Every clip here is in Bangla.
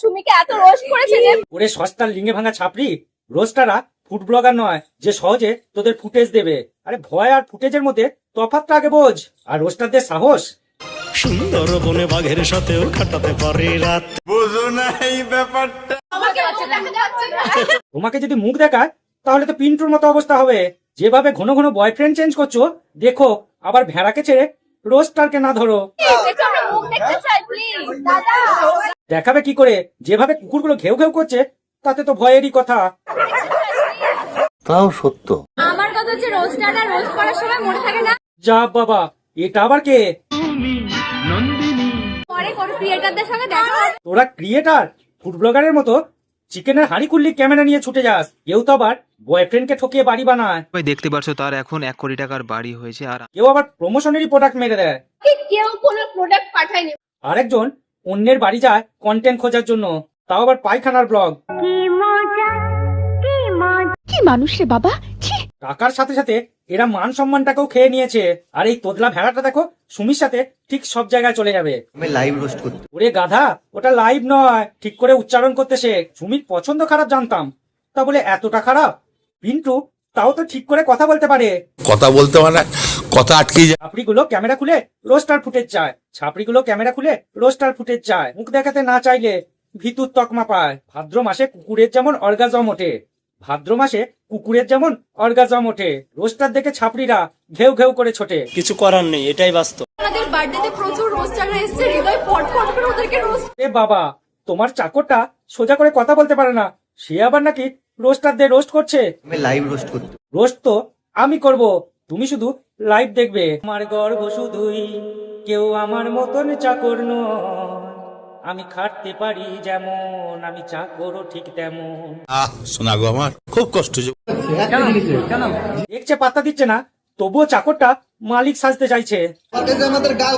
সুমিকে এত রোস্ট করেছে যে ওরে সস্তার লিঙ্গে ভাঙা ছাপড়ি? ফুড ব্লগার নয় যে সহজে তোদের ফুটেজ দেবে। আরে ভয় আর ফুটেজের মধ্যে তফাৎটা আগে বোঝ। আর রোস্টারদের সাহস? সুন্দর বনে বাঘের সাথেও কাটাতে পারে রাত। আমাকে হচ্ছে দেখা যাচ্ছে না। তোমাকে যদি মুখ দেখায় তাহলে তো পিন্টুর মতো অবস্থা হবে। যেভাবে ঘন ঘন বয়ফ্রেন্ড চেঞ্জ করছ দেখো আবার ভেড়াকে ছেড়ে রোস্টারকে না ধরো। দেখাবে কি করে? যেভাবে কুকুরগুলো ঘেউ ঘেউ করছে তাতে তো ভয়েরই কথা। তাও সত্য। আমার কথা হচ্ছে রোস্টাররা রোস্ট করার সময় মনে থাকে না? যা বাবা এটা আবার কে? পরে কোন ক্রিয়েটারদের সঙ্গে দেখা তোরা ক্রিয়েটার ফুড ব্লগারের মতো চিকেনের হাঁড়ি খুললি ক্যামেরা নিয়ে ছুটে যাস। কেউ তো আবার বয়ফ্রেন্ডকে ঠকিয়ে বাড়ি বানায়। ভাই দেখতে পাচ্ছ তার এখন এক কোটি টাকার বাড়ি হয়েছে আর কেউ আবার প্রমোশনেরই প্রোডাক্ট মেরে দেয়। কি কেউ কোনো প্রোডাক্ট পাঠায়নি। আরেকজন অন্যের বাড়ি যায় কন্টেন্ট খোঁজার জন্য। তাও আবার পায়খানার ব্লগ কি মানুষ রে বাবা টাকার সাথে সাথে এরা মান সম্মানটাকেও খেয়ে নিয়েছে। আর এই তোদলা ভেড়াটা দেখো সুমির সাথে ঠিক সব জায়গায় চলে যাবে। আমি লাইভ রোস্ট করতে ওরে গাধা ওটা লাইভ নয় ঠিক করে উচ্চারণ করতে শেখ। সুমির পছন্দ খারাপ জানতাম। তা বলে এতটা খারাপ? পিন্টু তাও তো ঠিক করে কথা বলতে পারে। কথা বলতে মানে কথা আটকে যায়। ছাপড়িগুলো ক্যামেরা খুলে রোস্টার ফুটেজ চায়। ছাপড়িগুলো ক্যামেরা খুলে রোস্টার ফুটেজ চায়। মুখ দেখাতে না চাইলে ভিতুর তকমা পায়। ভাদ্র মাসে কুকুরের যেমন অর্গাজম ওঠে। ভাদ্র মাসে কুকুরের যেমন অর্গাজম ওঠে। রোস্টার দেখে ছাপড়িরা ঘেউ ঘেউ করে ছোটে। কিছু করার নেই এটাই বাস্তব। আমাদের বার্থডেতে প্রচুর রোস্টাররা এসেছে হৃদয় করে ওদেরকে রোস্ট এ বাবা তোমার চাকরটা সোজা করে কথা বলতে পারে না। সে আবার নাকি রোস্টারদের রোস্ট করছে। আমি লাইভ রোস্ট করতে রোস্ট তো আমি করব। তুমি শুধু লাইভ দেখবে। আমার গর্ব শুধুই কেউ আমার মতন চাকর নয়। আমি খাটতে পারি যেমন আমি চাকরও ঠিক তেমন। আহ শোনা গো আমার খুব কষ্ট দেখছে পাত্তা দিচ্ছে না তবুও চাকরটা মালিক সাজতে চাইছে। আমাদের গাল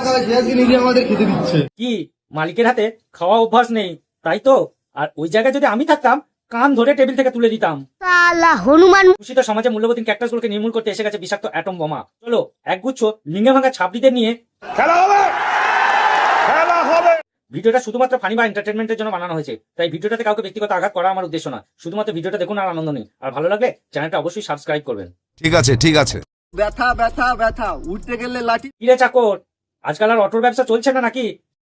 নিজে আমাদের খেতে দিচ্ছে। কি মালিকের হাতে খাওয়া অভ্যাস নেই তাই তো? আর ওই জায়গায় যদি আমি থাকতাম কান ধরে টেবিল থেকে তুলে দিতাম। হনুমান। দূষিত সমাজে মূল্যবোধীন ক্যাক্টাসগুলোকে নির্মূল করতে এসে গেছে বিষাক্ত অ্যাটম বোমা চলো একগুচ্ছ লিঙ্গে ভাঙা ছাপড়িদের নিয়ে খেলা হবে! ভিডিওটা শুধুমাত্র ফানি বা এন্টারটেনমেন্টের জন্য বানানো হয়েছে তাই ভিডিওটাতে কাউকে ব্যক্তিগত আঘাত করা আমার উদ্দেশ্য না। শুধুমাত্র ভিডিওটা দেখুন আর আনন্দ নিন। আর ভালো লাগলে চ্যানেলটা অবশ্যই সাবস্ক্রাইব করবেন। ঠিক আছে ঠিক আছে। ব্যথা ব্যথা ব্যথা উঠতে গেলে লাঠি। কিরে চাকর আজকাল আর অটোর ব্যবসা চলছে না নাকি?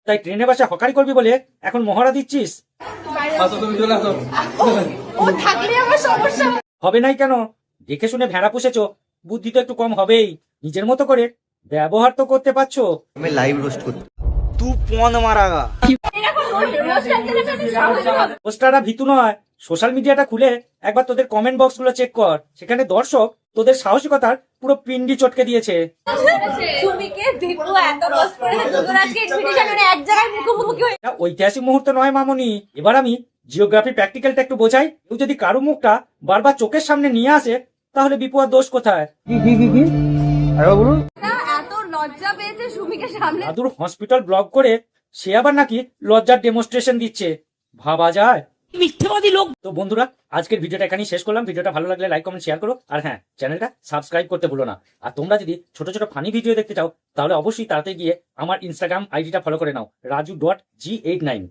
তাই ট্রেনে বসে হকারি করবি বলে এখন মহড়া দিচ্ছিস? ও থাকলে আমার সমস্যা হবে। নাই কেন? দেখে শুনে ভেড়া পুষেছো। বুদ্ধি তো একটু কম হবেই। নিজের মতো করে ব্যবহার তো করতে পারছ। আমি লাইভ রোস্ট করতে রোস্টারদের কাছে সাহস পোস্টাররা ভীতু নয়। সোশ্যাল মিডিয়াটা খুলে একবার তোদের কমেন্ট বক্সগুলো চেক কর। সেখানে দর্শক তোদের সাহসিকতার পুরো পিন্ডি চটকে দিয়েছে। এটা ঐতিহাসিক মুহূর্ত নয় মামনি। এবার আমি জিওগ্রাফি প্র্যাকটিক্যালটা একটু বোঝাই। কেউ যদি কারও মুখটা বারবার চোখের সামনে নিয়ে আসে তাহলে বিপদ দোষ কোথায়? না, এত লজ্জা পেয়েছে সুমিকে সামনে। দাদুর হসপিটাল ব্লক করে সে আবার নাকি লজ্জার ডেমনস্ট্রেশন দিচ্ছে। ভাবা যায়। তো বন্ধুরা, আজকের ভিডিওটা এখানেই শেষ করলাম। ভিডিওটা ভালো লাগলে লাইক কমেন্ট শেয়ার করো। আর হ্যাঁ চ্যানেলটা সাবস্ক্রাইব করতে ভুলো না। আর তোমরা যদি ছোট ছোট ফানি ভিডিও দেখতে চাও, তাহলে অবশ্যই তাড়াতাড়ি গিয়ে আমার ইনস্টাগ্রাম আইডিটা ফলো করে নাও Raju dot G eight nine